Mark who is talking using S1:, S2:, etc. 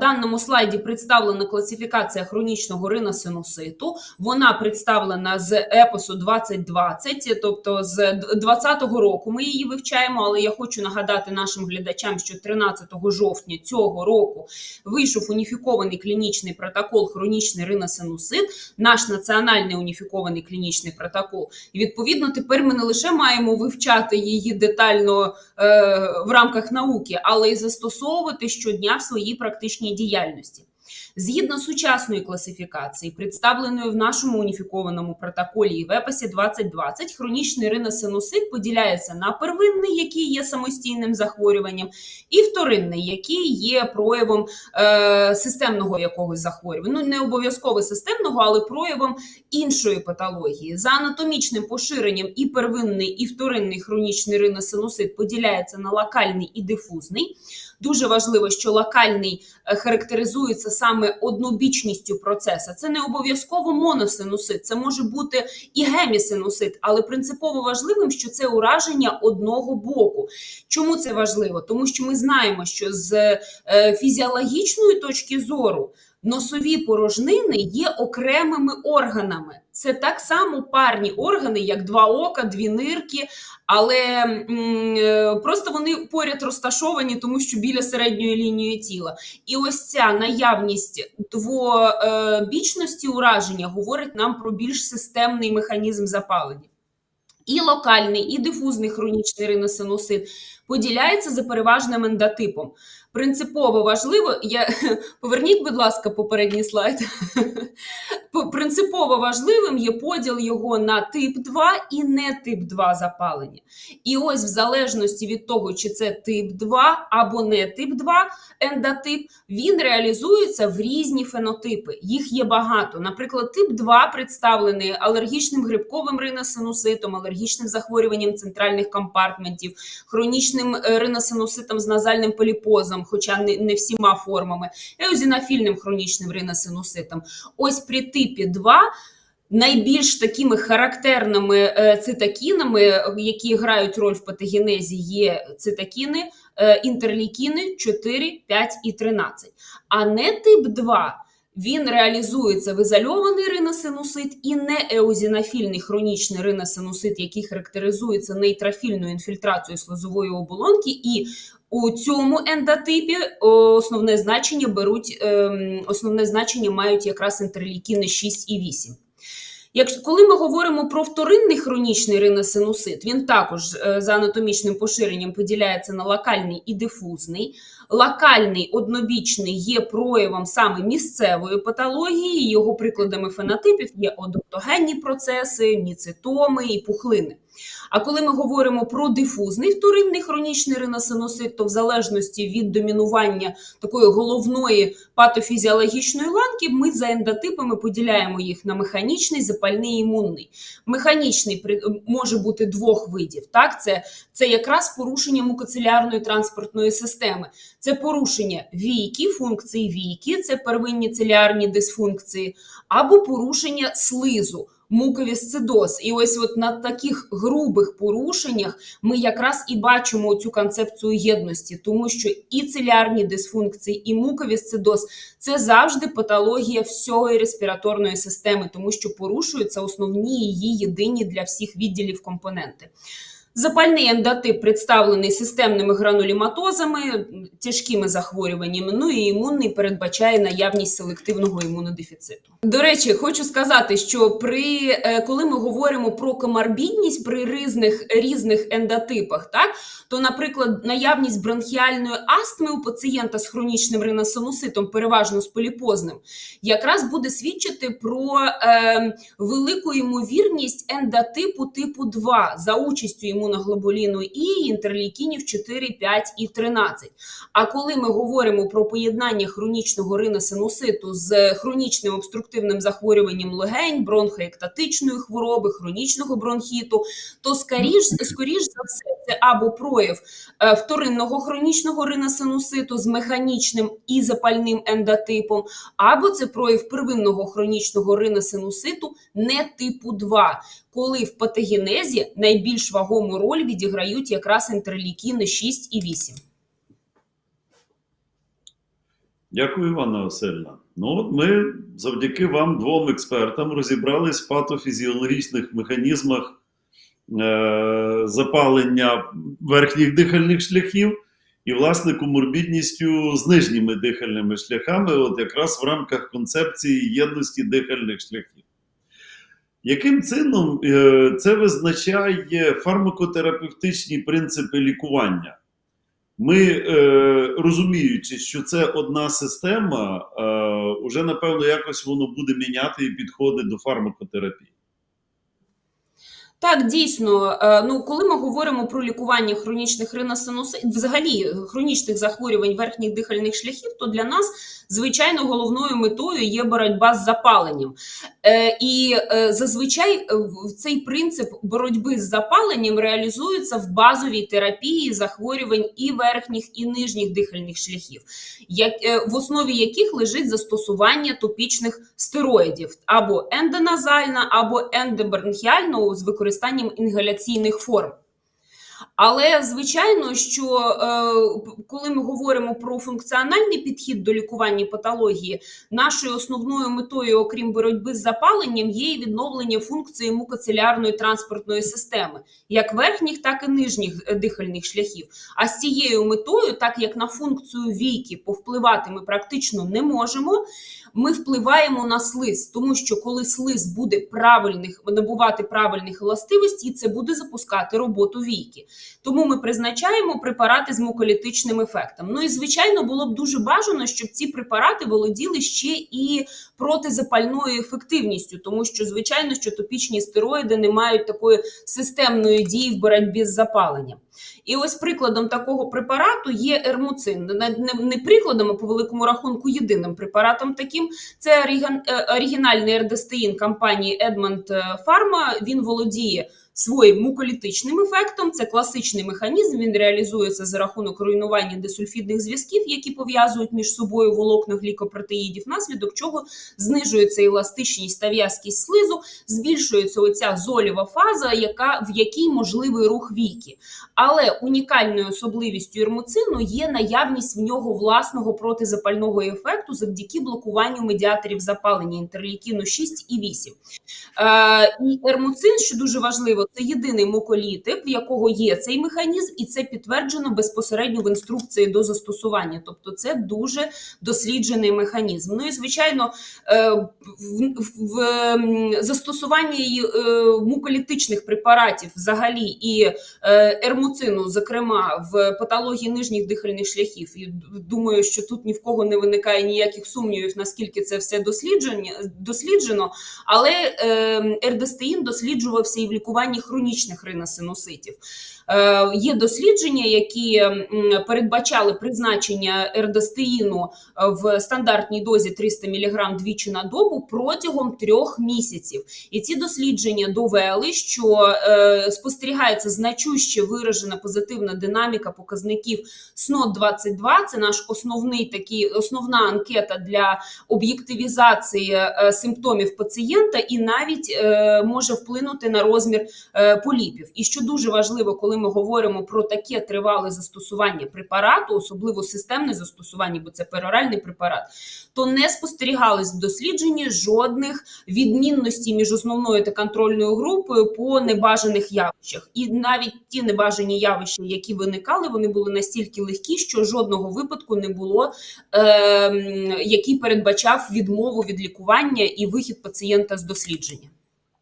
S1: даному слайді представлена класифікація хронічного риносинуситу. Вона представлена з епосу 2020, тобто з 2020 року. Ми її вивчаємо, але я хочу нагадати нашим глядачам, що 13 жовтня цього року вийшов уніфікований клінічний протокол хронічний риносинусит, наш національний уніфікований клінічний протокол. І відповідно тепер ми не лише маємо вивчати її детально е, в рамках науки, але й застосовувати щодня в своїй практичній діяльності. Згідно сучасної класифікації, представленої в нашому уніфікованому протоколі і в ЕПАСі 2020, хронічний риносинусит поділяється на первинний, який є самостійним захворюванням, і вторинний, який є проявом е, системного якогось захворювання. Ну, не обов'язково системного, але проявом іншої патології. За анатомічним поширенням і первинний, і вторинний хронічний риносинусит поділяється на локальний і дифузний. Дуже важливо, що локальний е, характеризується саме однобічністю процесу. Це не обов'язково моносинусит, це може бути і гемісинусит, але принципово важливим, що це ураження одного боку. Чому це важливо? Тому що ми знаємо, що з е, фізіологічної точки зору носові порожнини є окремими органами. Це так само парні органи, як два ока, дві нирки, але е, просто вони поряд розташовані, тому що біля середньої лінії тіла. І ось ця наявність двобічності ураження говорить нам про більш системний механізм запалення. І локальний, і дифузний хронічний риносинусит поділяється за переважним ендотипом. Принципово важливо, я поверніть, будь ласка, попередній слайд. Принципово важливим є поділ його на тип 2 і не тип 2 запалення. І ось в залежності від того, чи це тип 2 або не тип 2 ендотип, він реалізується в різні фенотипи. Їх є багато. Наприклад, тип 2 представлений алергічним грибковим риносинуситом, алергічним захворюванням центральних компартментів, хронічним е, риносинуситом з назальним поліпозом, хоча не, не всіма формами, еозінофільним хронічним риносинуситом. Ось при типі 2 Найбільш такими характерними е, цитокінами, які грають роль в патогенезі, є цитокіни, е, інтерлікіни 4, 5 і 13. А не тип 2 він реалізується в ізольований риносинусит і не еозінофільний хронічний риносинусит, який характеризується нейтрофільною інфільтрацією слизової оболонки. І у цьому ендотипі основне значення беруть ем, основне значення мають якраз інтерлікіни 6 і 8. Якщо коли ми говоримо про вторинний хронічний риносинусит, він також е, за анатомічним поширенням поділяється на локальний і дифузний. Локальний однобічний є проявом саме місцевої патології. Його прикладами фенотипів є одоптогенні процеси, міцитоми і пухлини. А коли ми говоримо про дифузний вторинний хронічний риносинусит, то в залежності від домінування такої головної патофізіологічної ланки, ми за ендотипами поділяємо їх на механічний, запальний і імунний. Механічний може бути двох видів. Так, це, це якраз порушення мукоцелярної транспортної системи. Це порушення війки, функції війки, це первинні целіарні дисфункції, або порушення слизу. Муковісцидоз. І ось от на таких грубих порушеннях ми якраз і бачимо цю концепцію єдності, тому що і целярні дисфункції, і муковісцидоз – це завжди патологія всьої респіраторної системи, тому що порушуються основні її єдині для всіх відділів компоненти. Запальний ендотип представлений системними грануліматозами, тяжкими захворюваннями. Ну і імунний передбачає наявність селективного імунодефіциту. До речі, хочу сказати, що при е, коли ми говоримо про коморбідність при різних різних ендотипах, так то, наприклад, наявність бронхіальної астми у пацієнта з хронічним риносинуситом, переважно з поліпозним, якраз буде свідчити про е, велику ймовірність ендотипу типу 2 за участю імуноглобуліну І, інтерлікінів 4, 5 і 13. А коли ми говоримо про поєднання хронічного риносинуситу з хронічним обструктивним захворюванням легень, бронхоектатичної хвороби, хронічного бронхіту, то скоріш, скоріш за все це або прояв е, вторинного хронічного риносинуситу з механічним і запальним ендотипом, або це прояв первинного хронічного риносинуситу не типу 2, коли в патогенезі найбільш вагому роль відіграють якраз інтерлікіни 6 і 8.
S2: Дякую, Івана Васильівна. Ну, от ми завдяки вам, двом експертам, розібрались в патофізіологічних механізмах запалення верхніх дихальних шляхів і, власне, коморбідністю з нижніми дихальними шляхами, от якраз в рамках концепції єдності дихальних шляхів. Яким чином е, це визначає фармакотерапевтичні принципи лікування? Ми, е, розуміючи, що це одна система, е, уже напевно якось воно буде міняти і підходи до фармакотерапії.
S1: Так, дійсно, е, ну коли ми говоримо про лікування хронічних риносинуситів, взагалі хронічних захворювань верхніх дихальних шляхів, то для нас звичайно головною метою є боротьба з запаленням. Е, І е, зазвичай е, цей принцип боротьби з запаленням реалізується в базовій терапії захворювань і верхніх, і нижніх дихальних шляхів, е, в основі яких лежить застосування топічних стероїдів або ендоназально, або ендобронхіально з використанням інгаляційних форм. Але звичайно, що е, коли ми говоримо про функціональний підхід до лікування патології, нашою основною метою, окрім боротьби з запаленням, є і відновлення функції мукоцелярної транспортної системи, як верхніх, так і нижніх е, дихальних шляхів. А з цією метою, так як на функцію війки повпливати ми практично не можемо, ми впливаємо на слиз, тому що коли слиз буде правильних набувати правильних властивостей, це буде запускати роботу війки. Тому ми призначаємо препарати з муколітичним ефектом. Ну і звичайно, було б дуже бажано, щоб ці препарати володіли ще і протизапальною ефективністю, тому що звичайно, що топічні стероїди не мають такої системної дії в боротьбі з запаленням. І ось прикладом такого препарату є ермуцин. Не, прикладом, а по великому рахунку єдиним препаратом таким це оригін- е, оригінальний ердестеїн компанії Edmond Pharma. Він володіє своїм муколітичним ефектом. Це класичний механізм. Він реалізується за рахунок руйнування дисульфідних зв'язків, які пов'язують між собою волокна глікопротеїдів, внаслідок чого знижується еластичність та в'язкість слизу, збільшується оця золєва фаза, яка в якій можливий рух віки. Але унікальною особливістю ірмуцину є наявність в нього власного протизапального ефекту завдяки блокуванню медіаторів запалення інтерлікіну 6 і 8. Е, і що дуже важливо, це єдиний муколітик, в якого є цей механізм, і це підтверджено безпосередньо в інструкції до застосування. Тобто, це дуже досліджений механізм. Ну і звичайно, е, в, й, е, муколітичних препаратів взагалі і е, ермуцину, зокрема в патології нижніх дихальних шляхів. І думаю, що тут ні в кого не виникає ніяких сумнівів, наскільки це все досліджено. Але е, ердестеїн досліджувався і в лікуванні хронічних риносинуситів. Е, є дослідження, які передбачали призначення ердестеїну е, в стандартній дозі 300 мг двічі на добу протягом трьох місяців. І ці дослідження довели, що е, спостерігається значуще виражена позитивна динаміка показників снот 22 Це наш основний такий основна анкета для об'єктивізації е, симптомів пацієнта, і навіть е, може вплинути на розмір поліпів. І що дуже важливо, коли ми говоримо про таке тривале застосування препарату, особливо системне застосування, бо це пероральний препарат, то не спостерігались в дослідженні жодних відмінностей між основною та контрольною групою по небажаних явищах. І навіть ті небажані явища, які виникали, вони були настільки легкі, що жодного випадку не було, е, який передбачав відмову від лікування і вихід пацієнта з дослідження.